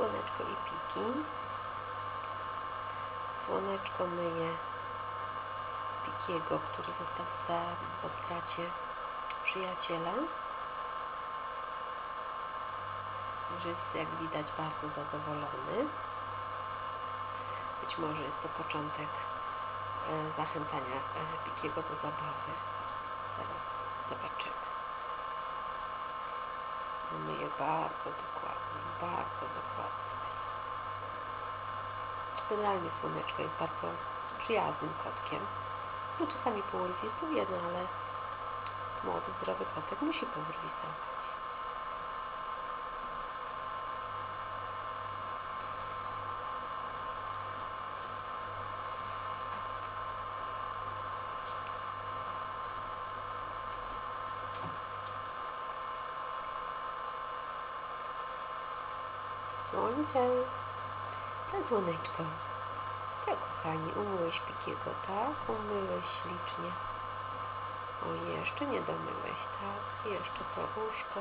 Słoneczko i Piki. Słoneczko myje Pikiego, który został sam po stracie przyjaciela. Już jest, jak widać, bardzo zadowolony. Być może jest to początek e, zachęcania e, Pikiego do zabawy. Zaraz zobaczymy. Myje bardzo dokładnie, bardzo dokładnie. Generalnie Słoneczko jest bardzo przyjaznym kotkiem. No czasami pourwisuje, no ale młody, zdrowy kotek musi pourwisować. Słońce. To słoneczko. Tak, kochani, umyłeś Pikiego, tak? Umyłeś ślicznie. O, jeszcze nie domyłeś, tak? Jeszcze to łóżko.